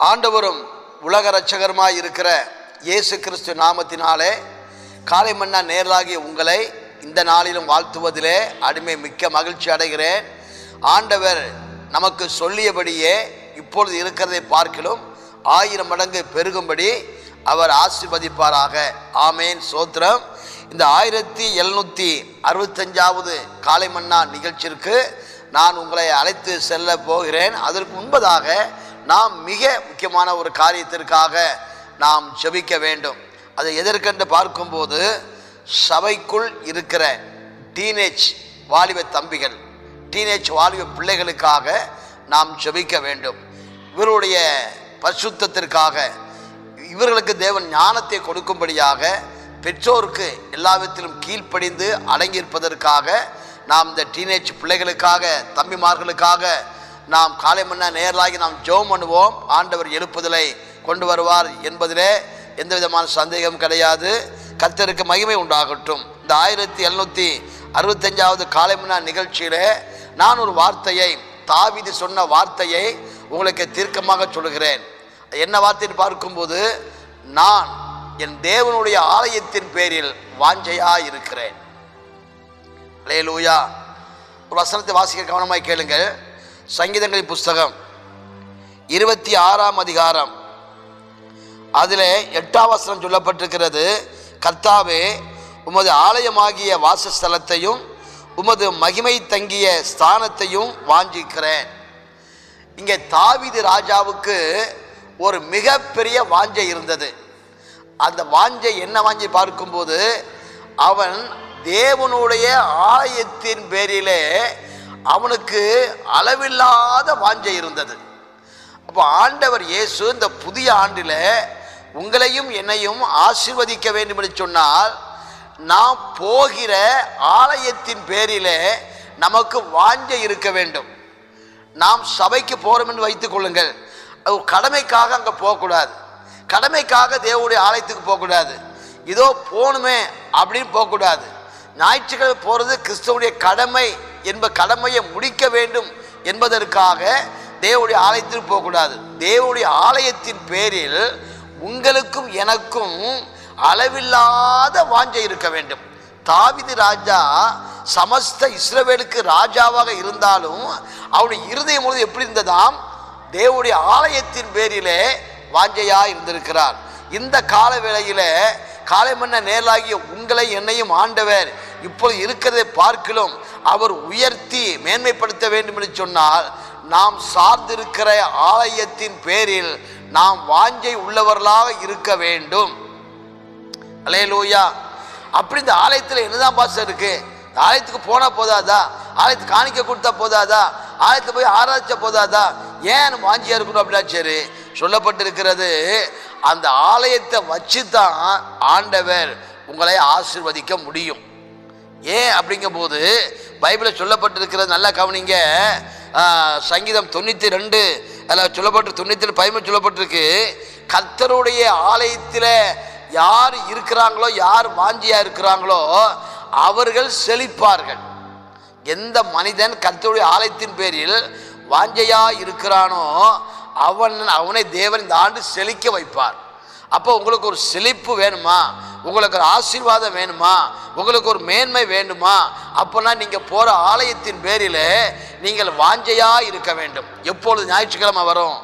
ஆண்டவரும் உலக ரட்சகருமாய் இருக்கிற இயேசு கிறிஸ்து நாமத்தினாலே காலை மன்னா நேரலாகிய உங்களை இந்த நாளிலும் வாழ்த்துவதிலே அடிமை மிக்க மகிழ்ச்சி அடைகிறேன். ஆண்டவர் நமக்கு சொல்லியபடியே இப்பொழுது இருக்கிறதை பார்க்கிலும் ஆயிரம் மடங்கு பெருகும்படி அவர் ஆசிர்வதிப்பாராக. ஆமேன். சோத்திரம். இந்த ஆயிரத்தி எழுநூற்றி அறுபத்தஞ்சாவது காலை மன்னா நிகழ்ச்சிற்கு நான் உங்களை அழைத்து செல்ல போகிறேன். அதற்கு முன்பதாக நாம் மிக முக்கியமான ஒரு காரியத்திற்காக நாம் ஜபிக்க வேண்டும். அதை எதற்கென்று பார்க்கும்போது சபைக்குள் இருக்கிற டீனேஜ் வாலிப தம்பிகள் டீனேஜ் வாலிப பிள்ளைகளுக்காக நாம் ஜபிக்க வேண்டும். இவருடைய பரிசுத்தத்திற்காக இவர்களுக்கு தேவன் ஞானத்தை கொடுக்கும்படியாக பெற்றோருக்கு எல்லா விதத்திலும் கீழ்ப்படிந்து அடங்கியிருப்பதற்காக நாம் இந்த டீனேஜ் பிள்ளைகளுக்காக தம்பிமார்களுக்காக நாம் காலை முன்ன நேரலாகி நாம் ஜோம் பண்ணுவோம். ஆண்டவர் எழுப்புதலை கொண்டு வருவார் என்பதிலே எந்த விதமான சந்தேகம் கிடையாது. கர்த்தருக்கு மகிமை உண்டாகட்டும். இந்த ஆயிரத்தி எழுநூற்றி அறுபத்தஞ்சாவது காலை முன்னா நிகழ்ச்சியிலே நான் ஒரு வார்த்தையை தாவிதி சொன்ன வார்த்தையை உங்களுக்கு தீர்க்கமாக சொல்லுகிறேன். என்ன வார்த்தைன்னு பார்க்கும்போது நான் என் தேவனுடைய ஆலயத்தின் பேரில் வாஞ்சையா இருக்கிறேன். லேலூயா ஒரு வசனத்தை வாசிக்க கவனமாய் கேளுங்கள். சங்கீதங்களின் புஸ்தகம். இருபத்தி ஆறாம் அதிகாரம். அதில் எட்டாம் வசனம் சொல்லப்பட்டிருக்கிறது கர்த்தாவே உமது ஆலயமாகிய வாசஸ்தலத்தையும் உமது மகிமை தங்கிய ஸ்தானத்தையும் வாஞ்சிக்கிறேன். இங்கே தாவிது ராஜாவுக்கு ஒரு மிகப்பெரிய வாஞ்சை இருந்தது. அந்த வாஞ்சை என்ன வாஞ்சி பார்க்கும்போது அவன் தேவனுடைய ஆலயத்தின் பேரிலே அவனுக்கு அளவில்லாத வாஞ்சை இருந்தது. அப்போ ஆண்டவர் இயேசு இந்த புதிய ஆண்டில் உங்களையும் என்னையும் ஆசிர்வதிக்க வேண்டும் என்று சொன்னால் நாம் போகிற ஆலயத்தின் பேரிலே நமக்கு வாஞ்சை இருக்க வேண்டும். நாம் சபைக்கு போகிறோம் என்று வைத்துக் கொள்ளுங்கள். கடமைக்காக அங்கே போகக்கூடாது. கடமைக்காக தேவனுடைய ஆலயத்துக்கு போகக்கூடாது. இதோ போகணுமே அப்படின்னு போகக்கூடாது. ஞாயிற்றுக்கிழமை போகிறது கிறிஸ்தவனுடைய கடமை. என்ப கடமையை முடிக்க வேண்டும் என்பதற்காக தேவனுடைய ஆலயத்திற்கு போகக்கூடாது. தேவனுடைய ஆலயத்தின் பேரில் உங்களுக்கும் எனக்கும் அளவில்லாத வாஞ்சை இருக்க வேண்டும். தாவிது ராஜா சமஸ்த இஸ்ரவேலுக்கு ராஜாவாக இருந்தாலும் அவனுடைய இருதயம் பொழுது எப்படி இருந்ததாம்? தேவனுடைய ஆலயத்தின் பேரிலே வாஞ்சையா இருந்திருக்கிறார். இந்த கால வேளையில காலை மன்ன நேராகிய உங்களை என்னையும் ஆண்டவர் இப்பொழுது இருக்கிறதை பார்க்கிலும் அவர் உயர்த்தி மேன்மைப்படுத்த வேண்டும் என்று சொன்னால் நாம் சார்ந்திருக்கிற ஆலயத்தின் பேரில் நாம் வாஞ்சை உள்ளவர்களாக இருக்க வேண்டும். அலையலூயா அப்படி இந்த ஆலயத்தில் என்னதான் பாச இருக்கு? ஆலயத்துக்கு போனால் போதாதா? ஆலயத்துக்கு காணிக்க கொடுத்தா போதாதா? ஆலயத்தை போய் ஆராய்ச்சா போதாதா? ஏன் நம்ம வாஞ்சியா இருக்கணும் அப்படின்னா சரி சொல்லப்பட்டிருக்கிறது அந்த ஆலயத்தை வச்சு தான் ஆண்டவர் உங்களை ஆசிர்வதிக்க முடியும். ஏன் அப்படிங்கும்போது பைபிளில் சொல்லப்பட்டிருக்கிறது நல்லா கவனிங்க. சங்கீதம் தொண்ணூற்றி ரெண்டு அதில் சொல்லப்பட்டு தொண்ணூற்றி ரெண்டு பதிமூணு சொல்லப்பட்டிருக்கு. கர்த்தருடைய ஆலயத்தில் யார் இருக்கிறாங்களோ யார் வாஞ்சியாக இருக்கிறாங்களோ அவர்கள் செழிப்பார்கள். எந்த மனிதன் கர்த்தருடைய ஆலயத்தின் பேரில் வாஞ்சையாக இருக்கிறானோ அவன் அவனை தேவன் இந்த ஆண்டு செழிக்க வைப்பார். அப்போ உங்களுக்கு ஒரு செழிப்பு வேணுமா? உங்களுக்கு ஒரு ஆசீர்வாதம் வேணுமா? உங்களுக்கு ஒரு மேன்மை வேண்டுமா? அப்போனா நீங்கள் போகிற ஆலயத்தின் பேரில் நீங்கள் வாஞ்சையாக இருக்க வேண்டும். எப்பொழுது ஞாயிற்றுக்கிழமை வரும்?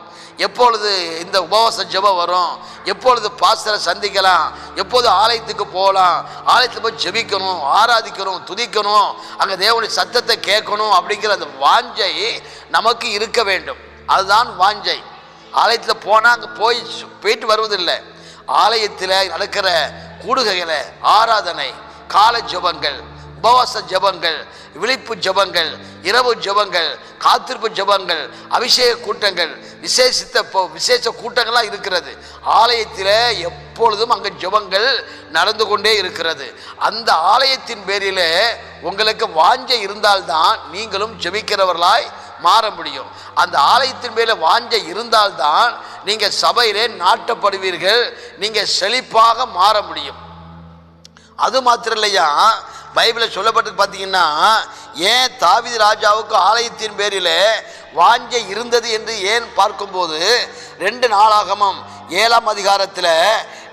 எப்பொழுது இந்த உபவாச ஜெபம் வரும்? எப்பொழுது பாஸ்டரை சந்திக்கலாம்? எப்போது ஆலயத்துக்கு போகலாம்? ஆலயத்தில் போய் ஜெபிக்கணும் ஆராதிக்கணும் துதிக்கணும் அங்கே தேவனுடைய சத்தத்தை கேட்கணும் அப்படிங்கிற அந்த வாஞ்சை நமக்கு இருக்க வேண்டும். அதுதான் வாஞ்சை. ஆலயத்தில் போனால் அங்கே போய் போயிட்டு வருவதில்லை. ஆலயத்தில் நடக்கிற கூடுகைகளை ஆராதனை கால ஜெபங்கள் உபவாச ஜெபங்கள் விழிப்பு ஜெபங்கள் இரவு ஜெபங்கள் காத்திருப்பு ஜெபங்கள் அபிஷேக கூட்டங்கள் விசேஷித்த விசேஷ கூட்டங்கள்லாம் இருக்கிறது. ஆலயத்தில் எப்பொழுதும் அங்கே ஜெபங்கள் நடந்து கொண்டே இருக்கிறது. அந்த ஆலயத்தின் பேரில் உங்களுக்கு வாஞ்சை இருந்தால்தான் நீங்களும் ஜபிக்கிறவர்களாய் மாற முடியும். அந்த ஆலயத்தின் மேல வாஞ்ச இருந்தால்தான் நீங்க சபையிலே நாட்டப்படுவீர்கள் நீங்க செழிப்பாக மாற முடியும். அது மாத்திரம் இல்லையா பைபிளில் சொல்லப்பட்டு பார்த்தீங்கன்னா ஏன் தாவித ராஜாவுக்கு ஆலயத்தின் பேரில் வாஞ்ச இருந்தது என்று ஏன் பார்க்கும்போது ரெண்டு நாளாகமம் ஏழாம் அதிகாரத்தில்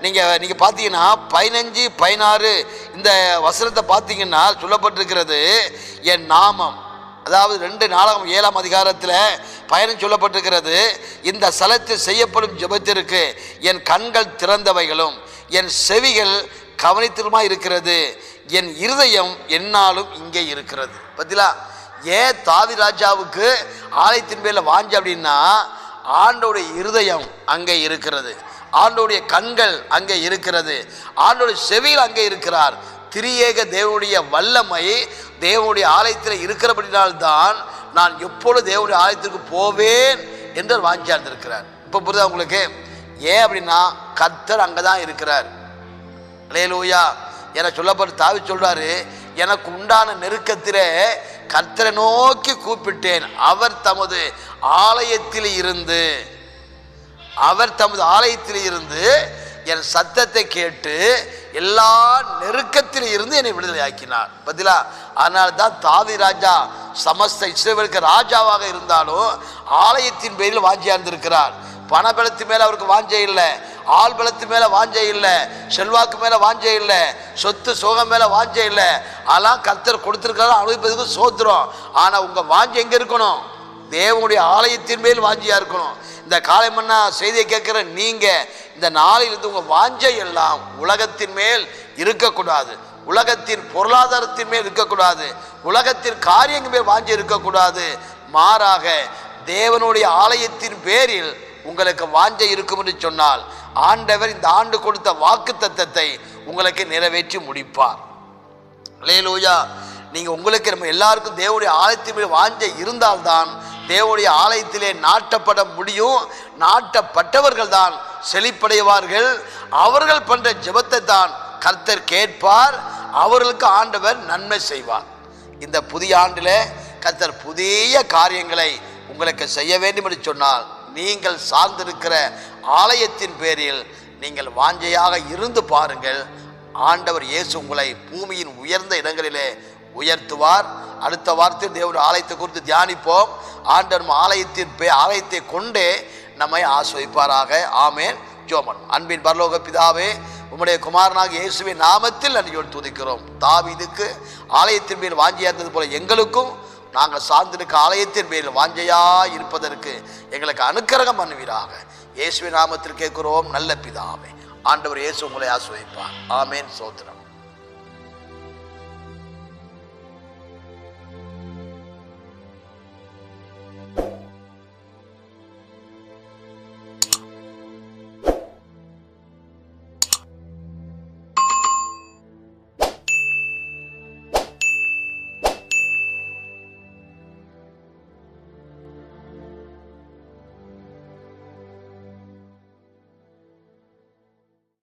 நீங்கள் நீங்கள் பார்த்தீங்கன்னா பதினஞ்சு பதினாறு இந்த வசனத்தை பார்த்தீங்கன்னா சொல்லப்பட்டிருக்கிறது என் நாமம். அதாவது ரெண்டு நாளாகம் ஏழாம் அதிகாரத்தில் பயணம் சொல்லப்பட்டிருக்கிறது. இந்த ஸ்தலத்தில் செய்யப்படும் ஜெபத்திற்கு என் கண்கள் திறந்தவைகளும் என் செவிகள் கவனித்திலுமா இருக்கிறது. என் இருதயம் என்னாலும் இங்கே இருக்கிறது. பத்திலா ஏன் தாவி ராஜாவுக்கு ஆலயத்தின் பேரில் வாஞ்ச அப்படின்னா ஆண்டோடைய இருதயம் அங்கே இருக்கிறது. ஆண்டோடைய கண்கள் அங்கே இருக்கிறது. ஆண்டோடைய செவியில் அங்கே இருக்கிறார். திரியேக தேவனுடைய வல்லமை தேவனுடைய ஆலயத்தில் இருக்கிறபடினால்தான் நான் எப்பொழுது தேவனுடைய ஆலயத்திற்கு போவேன் என்று வாஞ்சார்ந்திருக்கிறார் இப்போ புரிதா உங்களுக்கு? ஏன் அப்படின்னா கத்தர் அங்கே தான் இருக்கிறார். லேலூயா என சொல்லப்பட்டு தாவி சொல்றாரு எனக்கு உண்டான நெருக்கத்திலே கர்த்தரை நோக்கி கூப்பிட்டேன். அவர் தமது ஆலயத்தில் இருந்து அவர் தமது ஆலயத்தில் இருந்து என் சத்தத்தை கேட்டு எல்லா நெருக்கத்தில் இருந்து என்னை விடுதலை ஆக்கினார் பதிலா அதனால தான் தாவி ராஜா சமஸ்த இஸ்ரேலுக்கு ராஜாவாக இருந்தாலும் ஆலயத்தின் பேரில் வாஞ்சியா இருந்திருக்கிறார். பண பலத்து மேல அவருக்கு வாஞ்சை இல்லை. ஆள் பலத்து மேல வாஞ்சை இல்லை. செல்வாக்கு மேல வாஞ்சை இல்லை. சொத்து சுகம் மேல வாஞ்சை இல்லை. அதெல்லாம் கர்த்தர் கொடுத்துருக்காரு அனுபவிப்பதுக்கு சோத்துறோம் ஆனா உங்க வாஞ்சை எங்க இருக்கணும்? தேவனுடைய ஆலயத்தின் மேல் வாஞ்சியாக இருக்கணும். இந்த காலை மன்னா செய்தியை கேட்குற நீங்கள் இந்த நாளிலிருந்து உங்கள் வாஞ்சை எல்லாம் உலகத்தின் மேல் இருக்கக்கூடாது. உலகத்தின் பொருளாதாரத்தின் மேல் இருக்கக்கூடாது. உலகத்தின் காரியங்கள் மேல் வாஞ்சி இருக்கக்கூடாது. மாறாக தேவனுடைய ஆலயத்தின் பேரில் உங்களுக்கு வாஞ்சை இருக்கும் என்று சொன்னால் ஆண்டவர் இந்த ஆண்டு கொடுத்த வாக்கு தத்தத்தை உங்களுக்கு நிறைவேற்றி முடிப்பார். லேலூயா நீங்கள் உங்களுக்கு நம்ம எல்லாருக்கும் தேவனுடைய ஆலயத்தின் மேல் வாஞ்ச இருந்தால்தான் தேவனுடைய ஆலயத்திலே நாட்டப்பட முடியும். நாட்டப்பட்டவர்கள் தான் செழிப்படைவார்கள். அவர்கள் பண்ற ஜபத்தை தான் கர்த்தர் கேட்பார். அவர்களுக்கு ஆண்டவர் நன்மை செய்வார். இந்த புதிய ஆண்டில் கர்த்தர் புதிய காரியங்களை உங்களுக்கு செய்ய வேண்டும் என்று சொன்னால் நீங்கள் சார்ந்திருக்கிற ஆலயத்தின் பேரில் நீங்கள் வாஞ்சையாக இருந்து பாருங்கள். ஆண்டவர் இயேசு உங்களை பூமியின் உயர்ந்த இடங்களிலே உயர்த்துவார். அடுத்த வார்த்தை தேவனுடைய ஆலயத்தை குறித்து தியானிப்போம். ஆண்டவர் ஆலயத்தின் பே ஆலயத்தை கொண்டே நம்மை ஆஸ்வதிப்பாராக ஆமேன். ஜோமன். அன்பின் பரலோக பிதாவே உம்முடைய குமாரனாக இயேசுவின் நாமத்தில் நன்றியோடு துதிக்கிறோம். தாவிதுக்கு ஆலயத்தின் மேல் வாஞ்சியாக இருந்தது போல எங்களுக்கும் நாங்கள் சார்ந்திருக்க ஆலயத்தின் மேல் வாஞ்சையா இருப்பதற்கு எங்களுக்கு அனுக்கிரகம் பண்ணுவீராக. இயேசுவின் நாமத்தில் கேட்கிறோம். நல்ல பிதாவே ஆண்டவர் இயேசு உங்களை ஆஸ்வதிப்பார் ஆமேன். சோத்திரம்.